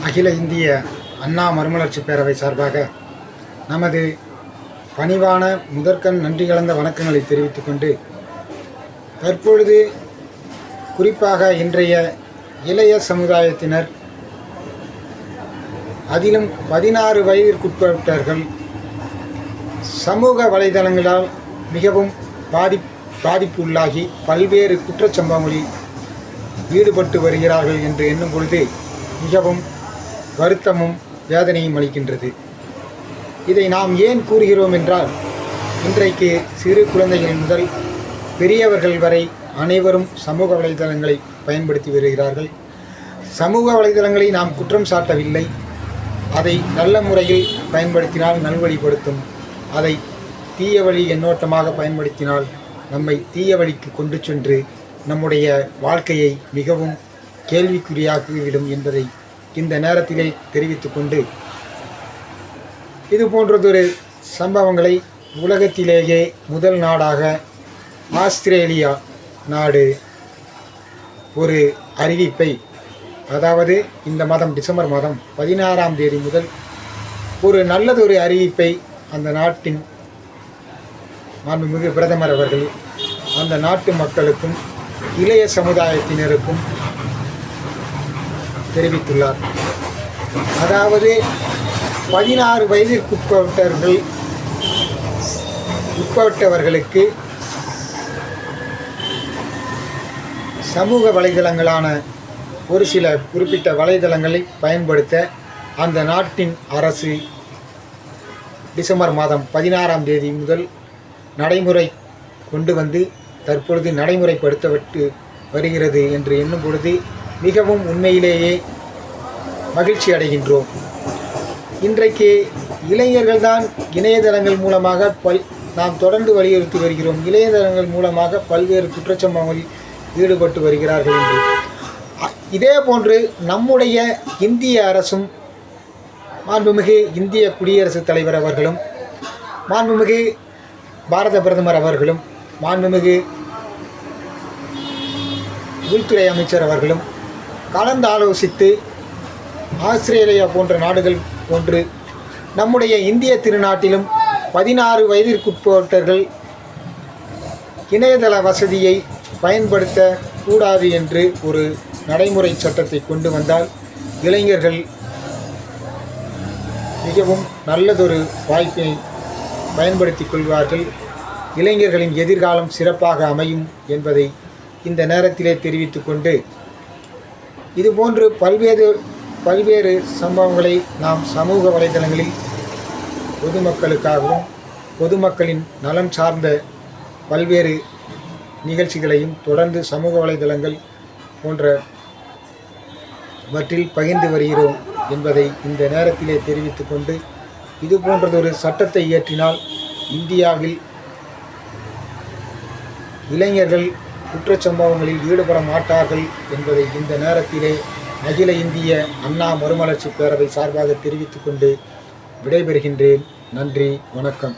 அகில இந்திய அண்ணா மறுமலர்ச்சி பேரவை சார்பாக நமது பணிவான முதற்கண் நன்றி கலந்த வணக்கங்களை தெரிவித்துக்கொண்டு தற்பொழுது குறிப்பாக இன்றைய இளைய சமுதாயத்தினர் அதிலும் பதினாறு வயதிற்குட்பட்டவர்கள் சமூக வலைதளங்களால் மிகவும் பாதி பாதிப்புள்ளாகி பல்வேறு குற்றச்சம்பவங்களில் ஈடுபட்டு வருகிறார்கள் என்று எண்ணும் பொழுது மிகவும் வருத்தமும் வேதனையும் அளிக்கின்றது. இதை நாம் ஏன் கூறுகிறோம் என்றால் இன்றைக்கு சிறு குழந்தைகள் முதல் பெரியவர்கள் வரை அனைவரும் சமூக வலைதளங்களை பயன்படுத்தி வருகிறார்கள். சமூக வலைதளங்களை நாம் குற்றம் சாட்டவில்லை. அதை நல்ல முறையில் பயன்படுத்தினால் நல்வழிப்படுத்தும். அதை தீய வழி எண்ணோட்டமாக பயன்படுத்தினால் நம்மை தீய வழிக்கு கொண்டு சென்று நம்முடைய வாழ்க்கையை மிகவும் கேள்விக்குறியாக்கிவிடும் என்பதை இந்த நேரத்திலே தெரிவித்துக்கொண்டு இது போன்றதொரு சம்பவங்களை உலகத்திலேயே முதல் நாடாக ஆஸ்திரேலியா நாடு ஒரு அறிவிப்பை அதாவது இந்த மாதம் டிசம்பர் மாதம் பதினாறாம் தேதி முதல் ஒரு நல்லதொரு அறிவிப்பை அந்த நாட்டின் மாண்புமிகு பிரதமர் அவர்கள் அந்த நாட்டு மக்களுக்கும் இளைய சமுதாயத்தினருக்கும் தெரிவித்துள்ளார். அதாவது பதினாறு வயதிற்குட்பட்டவர்கள் உட்பட்டவர்களுக்கு சமூக வலைதளங்களான ஒரு சில குறிப்பிட்ட வலைதளங்களை பயன்படுத்த அந்த நாட்டின் அரசு டிசம்பர் மாதம் பதினாறாம் தேதி முதல் நடைமுறை கொண்டு வந்து தற்பொழுது நடைமுறைப்படுத்தப்பட்டு வருகிறது என்று எண்ணும் பொழுது மிகவும் உண்மையிலேயே மகிழ்ச்சி அடைகின்றோம். இன்றைக்கு இளைஞர்கள்தான் இணையதளங்கள் மூலமாக பல் நாம் தொடர்ந்து வலியுறுத்தி வருகிறோம். இளையதளங்கள் மூலமாக பல்வேறு குற்றச்சம்பவங்களில் ஈடுபட்டு வருகிறார்கள் என்று. இதே போன்று நம்முடைய இந்திய அரசும் மாண்புமிகு இந்திய குடியரசுத் தலைவர் அவர்களும் மாண்புமிகு பாரத பிரதமர் அவர்களும் மாண்புமிகு உள்துறை அமைச்சர் அவர்களும் கலந்து ஆலோசித்து ஆஸ்திரேலியா போன்ற நாடுகள் போன்று நம்முடைய இந்திய திருநாட்டிலும் பதினாறு வயதிற்குட்பட்டவர்கள் இணையதள வசதியை பயன்படுத்த கூடாது என்று ஒரு நடைமுறை சட்டத்தை கொண்டு வந்தால் இளைஞர்கள் மிகவும் நல்லதொரு வாய்ப்பை பயன்படுத்திக் கொள்வார்கள். இளைஞர்களின் எதிர்காலம் சிறப்பாக அமையும் என்பதை இந்த நேரத்திலே தெரிவித்துக்கொண்டு இதுபோன்று பல்வேறு பல்வேறு சம்பவங்களை நாம் சமூக வலைதளங்களில் பொதுமக்களுக்காகவும் பொதுமக்களின் நலம் சார்ந்த பல்வேறு நிகழ்ச்சிகளையும் தொடர்ந்து சமூக வலைதளங்கள் போன்றவற்றில் பகிர்ந்து வருகிறோம் என்பதை இந்த நேரத்திலே தெரிவித்து கொண்டு இது போன்றதொரு சட்டத்தை இயற்றினால் இந்தியாவில் இளைஞர்கள் குற்றச்சம்பவங்களில் ஈடுபட மாட்டார்கள் என்பதை இந்த நேரத்திலே அகில இந்திய அண்ணா மறுமலர்ச்சி பேரவை சார்பாக தெரிவித்துக்கொண்டு விடைபெறுகின்றேன். நன்றி வணக்கம்.